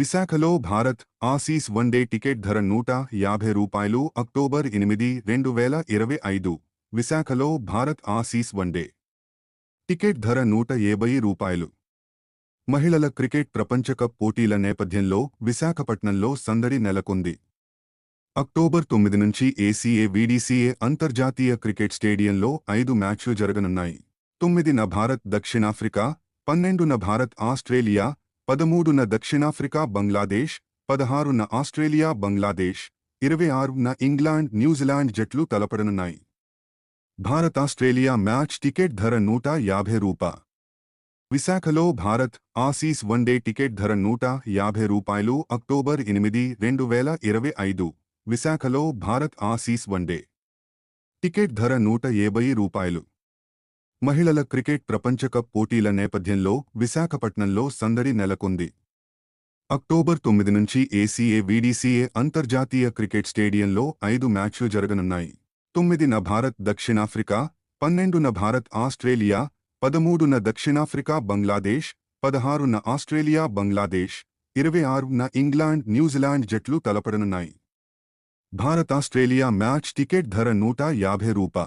విశాఖలో Bharat Aussies one day ticket ధర నూట యాభై రూపాయలు అక్టోబర్ ఎనిమిది రెండు వేల ఇరవై ఐదు. విశాఖలో భారత్ ఆసీస్ వన్డే టికెట్ ధర నూట ఏభై రూపాయలు. మహిళల క్రికెట్ ప్రపంచకప్ పోటీల నేపథ్యంలో విశాఖపట్నంలో సందడి నెలకొంది. అక్టోబర్ తొమ్మిది నుంచి ఏసీఏ వీడీసీఏ అంతర్జాతీయ క్రికెట్ స్టేడియంలో ఐదు మ్యాచ్లు జరగనున్నాయి. తొమ్మిదిన భారత్ దక్షిణాఫ్రికా పన్నెండున భారత్ ఆస్ట్రేలియా పదమూడున దక్షిణాఫ్రికా బంగ్లాదేశ్ పదహారున ఆస్ట్రేలియా బంగ్లాదేశ్ ఇరవై ఆరున ఇంగ్లాండ్ న్యూజిలాండ్ జట్లు తలపడనున్నాయి. భారత్ ఆస్ట్రేలియా మ్యాచ్ టికెట్ ధర నూట యాభై రూపా. విశాఖలో భారత్ ఆసీస్ వన్డే టికెట్ ధర నూట యాభై రూపాయలు అక్టోబర్ ఎనిమిది రెండు వేల ఇరవై ఐదు. విశాఖలో భారత్ ఆసీస్ వన్డే టికెట్ ధర నూట యాభై రూపాయలు. మహిళల క్రికెట్ ప్రపంచకప్ పోటీల నేపథ్యంలో విశాఖపట్నంలో సందడి నెలకొంది. అక్టోబర్ తొమ్మిది నుంచి ఏసీఏ వీడీసీఏ అంతర్జాతీయ క్రికెట్ స్టేడియంలో ఐదు మ్యాచ్లు జరగనున్నాయి. తొమ్మిదిన భారత్ దక్షిణాఫ్రికా పన్నెండున భారత్ ఆస్ట్రేలియా పదమూడున దక్షిణాఫ్రికా బంగ్లాదేశ్ పదహారున ఆస్ట్రేలియా బంగ్లాదేశ్ ఇరవై ఆరున ఇంగ్లాండ్ న్యూజిలాండ్ జట్లు తలపడనున్నాయి. భారత్ ఆస్ట్రేలియా మ్యాచ్ టికెట్ ధర నూట యాభై రూపా.